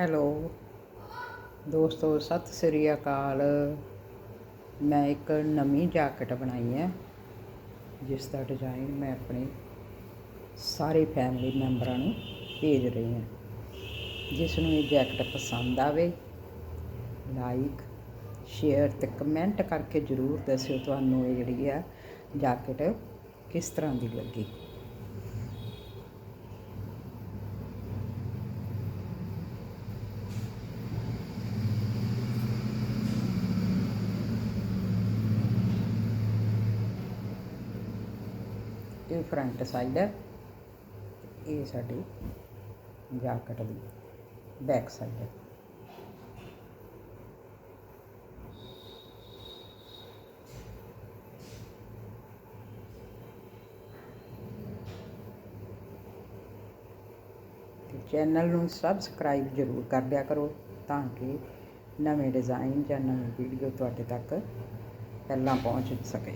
Hello. ਦੋਸਤੋ, ਸਤਿ ਸ੍ਰੀ ਅਕਾਲ। ਮੈਂ ਇੱਕ ਨਵੀਂ ਜੈਕਟ ਬਣਾਈ ਹੈ, ਜਿਸ ਦਾ ਡਿਜ਼ਾਈਨ ਮੈਂ ਆਪਣੇ ਸਾਰੇ ਫੈਮਿਲੀ ਮੈਂਬਰਾਂ ਨੂੰ ਭੇਜ ਰਹੀ ਹਾਂ। ਜਿਸ ਨੂੰ ਇਹ ਜੈਕਟ ਪਸੰਦ ਆਵੇ ਲਾਈਕ ਸ਼ੇਅਰ ਤੇ ਕਮੈਂਟ ਕਰਕੇ ਜ਼ਰੂਰ ਦੱਸਿਓ ਤੁਹਾਨੂੰ ਇਹ ਜਿਹੜੀ ਆ ਜੈਕਟ ਕਿਸ ਤਰ੍ਹਾਂ ਦੀ ਲੱਗੀ। ਇਹ ਫਰੰਟ ਸਾਈਡ ਹੈ। ਇਹ ਸਾਡੀ ਜਾਕਟ ਦੀ ਬੈਕ ਸਾਈਡ ਹੈ। ਚੈਨਲ ਨੂੰ ਸਬਸਕ੍ਰਾਈਬ ਜ਼ਰੂਰ ਕਰ ਦਿਆ ਕਰੋ ਤਾਂ ਕਿ ਨਵੇਂ ਡਿਜ਼ਾਈਨ ਜਾਂ ਨਵੀਂ ਵੀਡੀਓ ਤੁਹਾਡੇ ਤੱਕ ਪਹਿਲਾਂ ਪਹੁੰਚ ਸਕੇ।